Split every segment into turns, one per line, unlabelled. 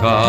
가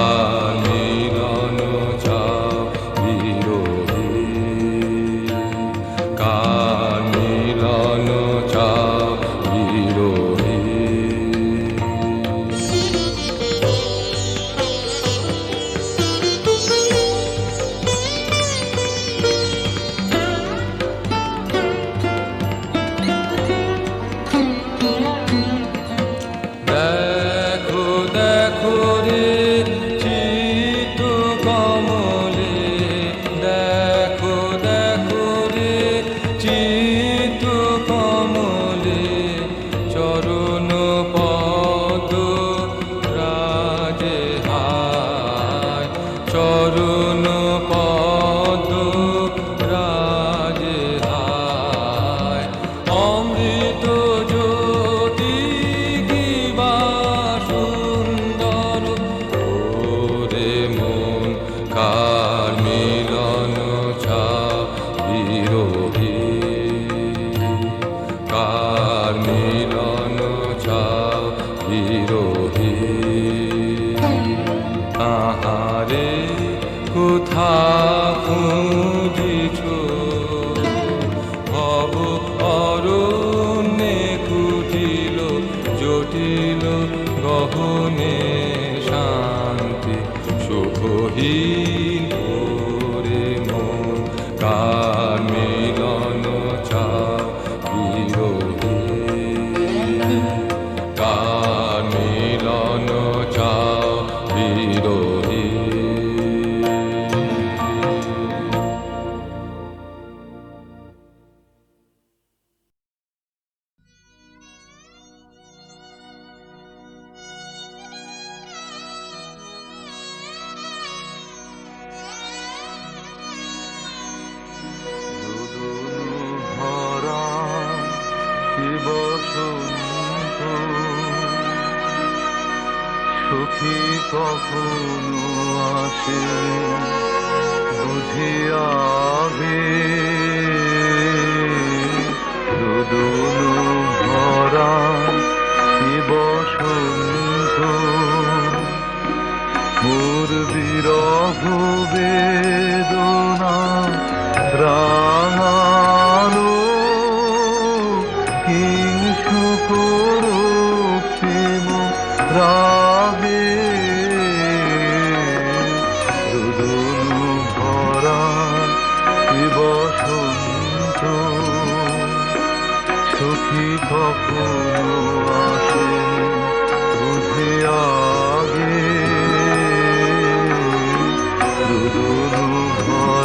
বিরোধী তাহারে কোথা
গুরু ঘর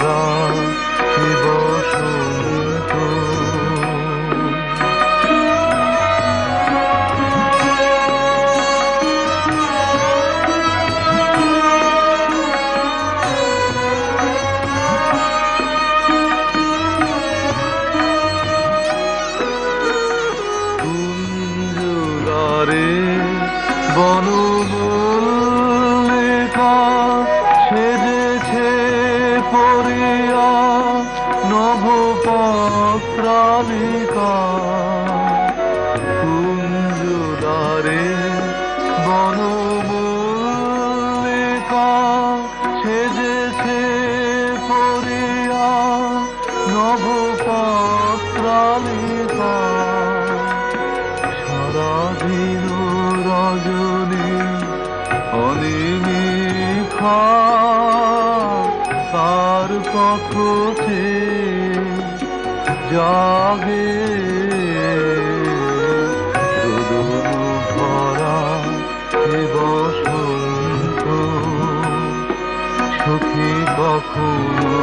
সুখী কখনো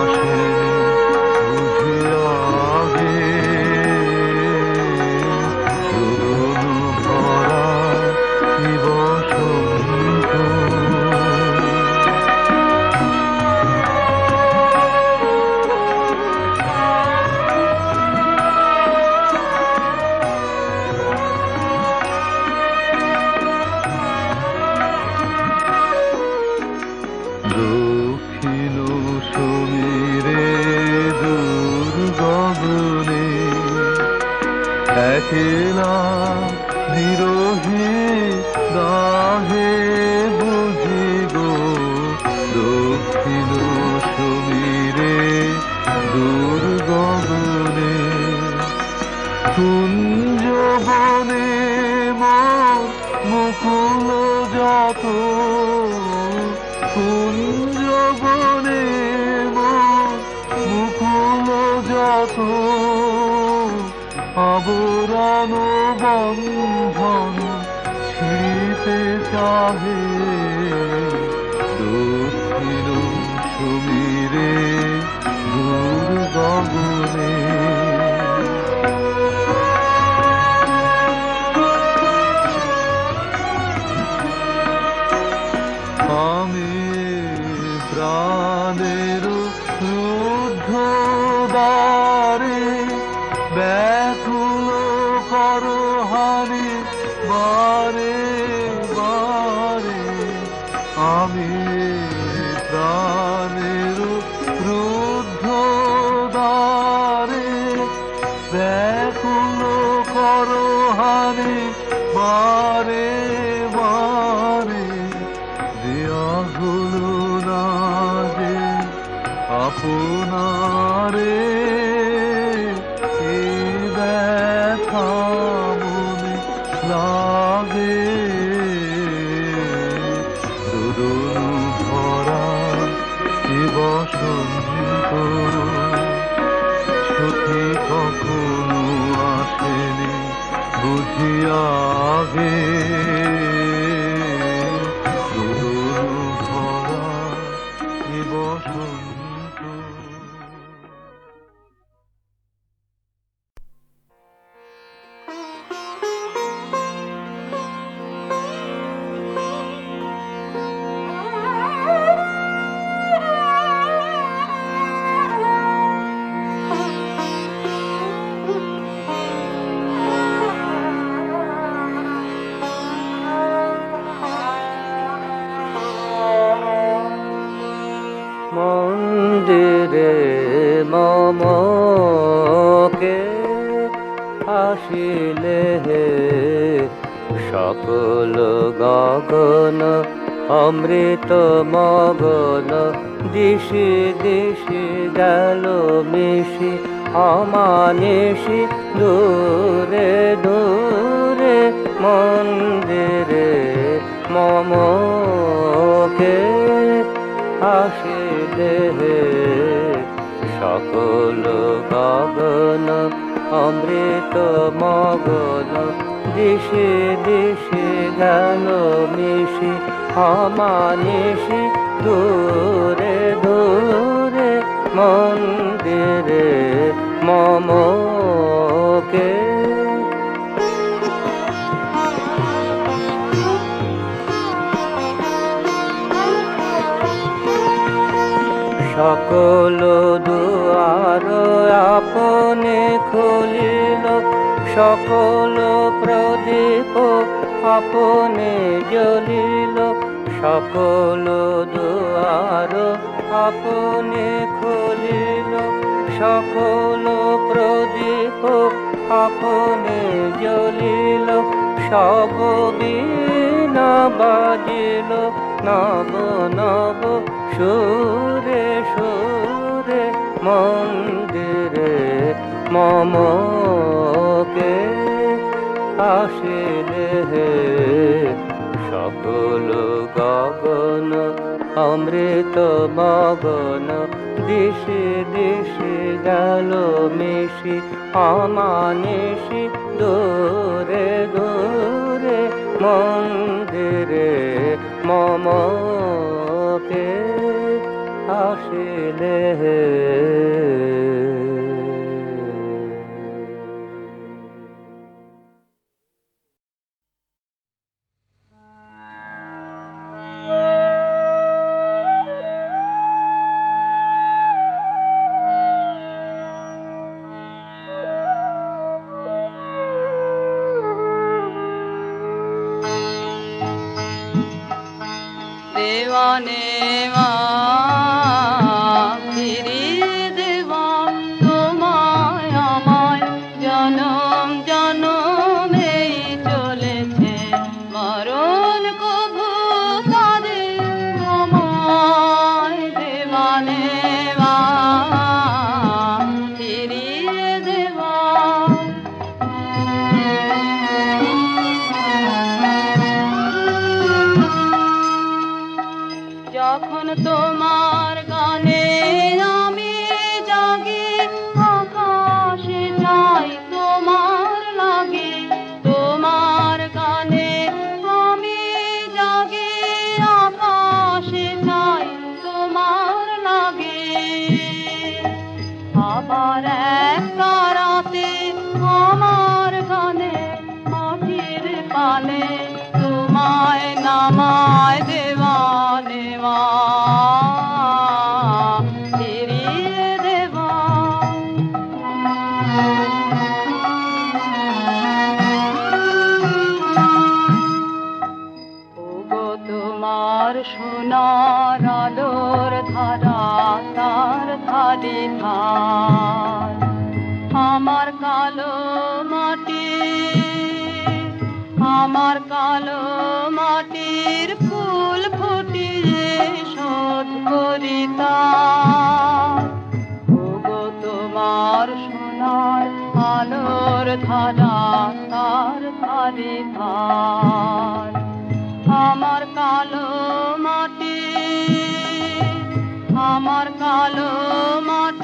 আসে।
একলা বিরোহী দাহে আবরণ বন্ধন ছিঁড়িতে চাহে। ব্যাকুল করো হারি।
মমকে আসিলে হে সকল গগন, অমৃত মগন, দিশি দিশি গেল মিশি অমানিসি দূরে দূরে মন্দিরে মমকে আসিলে সকল গগন অমৃত মগন দিশে দিশে গেল মিশি অমানিসি দূরে দূরে মন্দিরে মমকে সকল দুয়ার আপনে খুলিল সকল প্রদীপ, আপনে জ্বলিল সকল দুয়ার, আপনে খুলিল সকল প্রদীপ, আপনে জ্বলিল সব বিনা বাজিল। নব নব সুরে মন্দিরে মমকে আসিলে সকল গগন, অমৃত মগন, দিশে দিশে গেল মিশি অমানিসি দূরে দূরে মন্দিরে মমকে আসিলে।
আমার কালো মাটির ফুল ফুটিয়ে শোধ করি তার ওগো তোমার সোনার আলোর ধারা, তার ধারে ধার আমার কালো মাটি, আমার কালো মাটির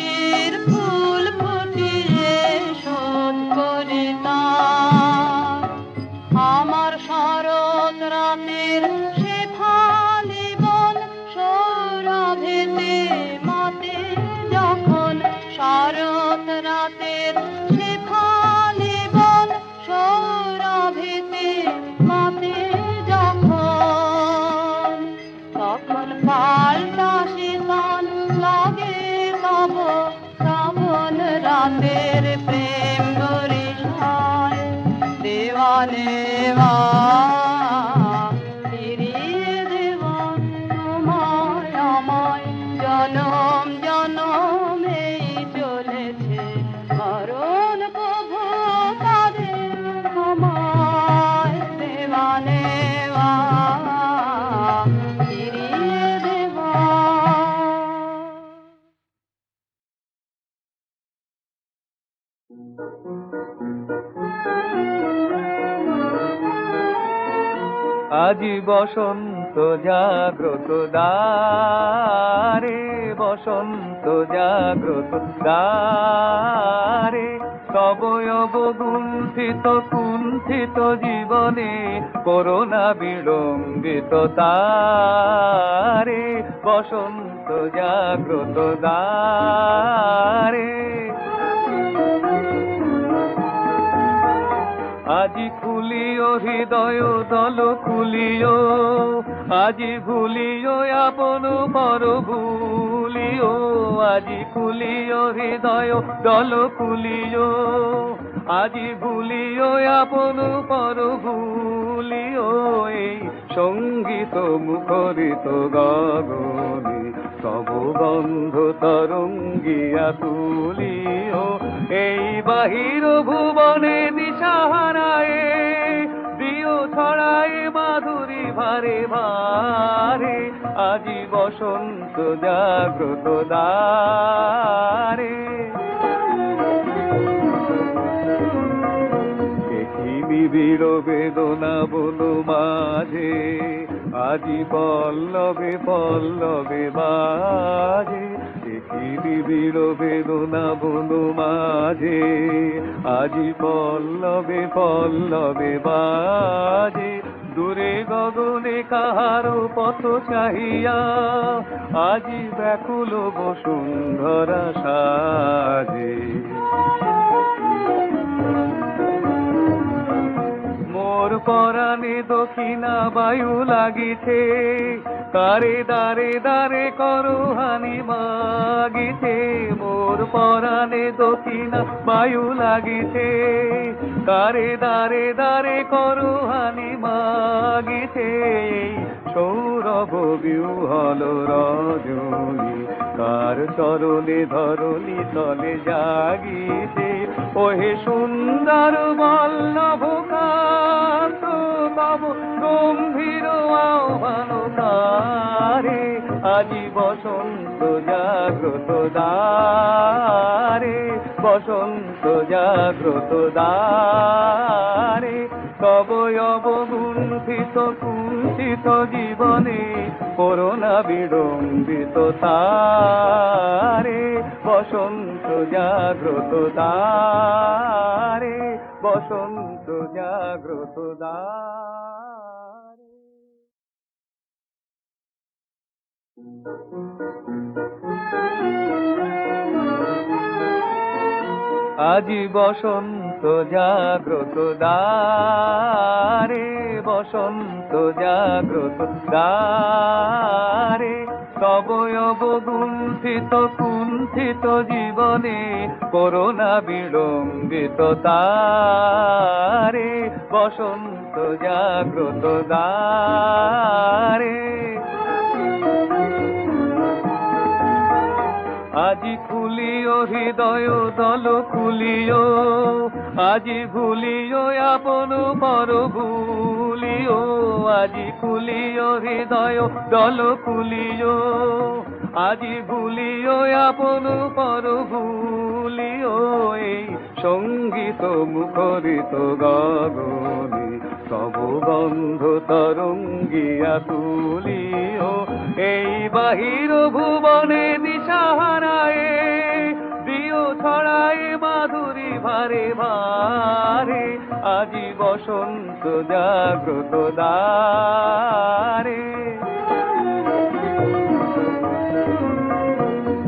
বসন্ত জাগ্রত দ্বারে, বসন্ত জাগ্রত দ্বারে। তবয়ব গুণ্ঠিত কুণ্ঠিত জীবনে করোনা বিলম্বিত তারে বসন্ত জাগ্রত দ্বারে। আজি খুলিও হৃদয় দল খুলিও আজি ভুলিও, আপন পর ভুলিও, আজি খুলিও হৃদয়, দল খুলিও, আজি ভুলিও, আপন পর ভুলিও, এই সংগীত মুখরিত গগনে সব বন্ধ তরঙ্গিয়া তুলিও, এই বাহির ভুবনে দিশাহারায় মাধুরী ভারে ভারে, আজি বসন্ত জাগ্রত দ্বারে। পৃথিবী বিড় বেদনা বলো মাঝে, আজি পল্লবে পল্লবে বাজে। পৃথিবী বিড় বেদনা বলো মাঝে, আজি পল্লবে পল্লবে বাজে। দূরে গগনে কাহারো পথ চাহিয়া আজি ব্যাকুল বসুন্ধরা সাজে। মোর পরাণে দক্ষিণা বায়ু লাগিছে কারে দারে দারে করো হানি মাগিছে। মোর পরাণে দক্ষিণা বায়ু লাগিছে। তারে দারে দারে করো হানি মাগিছে। সৌরভ বিউ হল রজনী কার চরণে ধরণী তলে জাগিছে ওহে সুন্দর বল্লভ তব গম্ভীর আজি বসন্ত জাগ্রত দ্বারে, বসন্ত জাগ্রত দ্বারে তব অবগুণ্ঠিত কুণ্ঠিত জীবনে করোনা বিড়ম্বিত তারে বসন্ত জাগ্রত দ্বারে বসন্ত জাগ্রত দ্বারে আজি বসন্ত জাগ্রত দ্বারে, বসন্ত জাগ্রত দ্বারে। তবয়ব গুণ্ঠিত কুণ্ঠিত জীবনে করোনা বিড়ম্বিত তারে বসন্ত জাগ্রত দ্বারে। আজি খুলিও হৃদয়, দল খুলিও। আজি ভুলিও আপন পর ভুলিও। আজি খুলিও হৃদয়, দল খুলিও। আজি ভুলিও আপন পর ভুলিও। এই সংগীত মুখরিত গগনে তব বন্ধ তরঙ্গিয়া তুলিও। এই বাহির ভুবনে দিশাহারায় ভারে ভারে আজি বসন্ত জাগ্রত দ্বারে।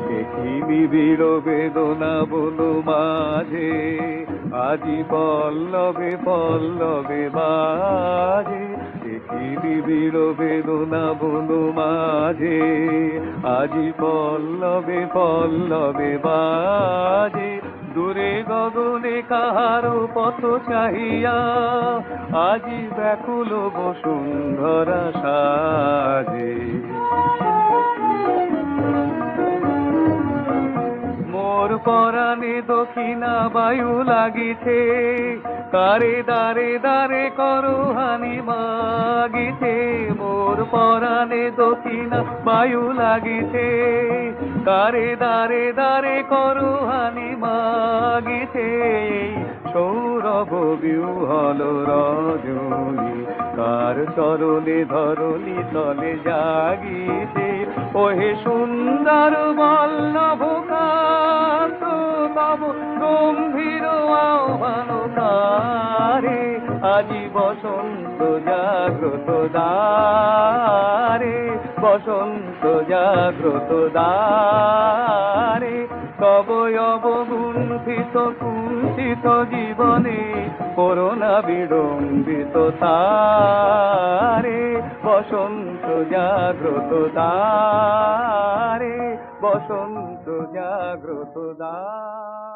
পৃথিবী বিড় বেদনা বলো মাঝে, আজি পল্লবে পল্লবে বাজে। পৃথিবী বিড় বেদনা বলো মাঝে, আজি পল্লবে পল্লবে বাজে। দূরে গগনে কাহারো পথ চাহিয়া আজি ব্যাকুল বসুন্ধরা সাজে। মোর পরাণে দক্ষিণা বায়ু লাগিছে। তারে দারে দারে করো হানি মাগিছে। মোর পরাণে দক্ষিণা বায়ু লাগিছে। তারে দারে দারে করো হানি মাগিছে সৌরভ বিহল রজনী কার চরণে ধরণী তলে জাগিছে। ওহে সুন্দর বল্লভ গম্ভীর আহ্বান কারে আজি বসন্ত জাগ্রত দ্বারে, বসন্ত জাগ্রত দ্বারে তব অবগুণ্ঠিত কুণ্ঠিত জীবনে, করোনা বিড়ম্বিত তারে, বসন্ত জাগ্রত দ্বারে, বসন্ত জাগ্রত দ্বার।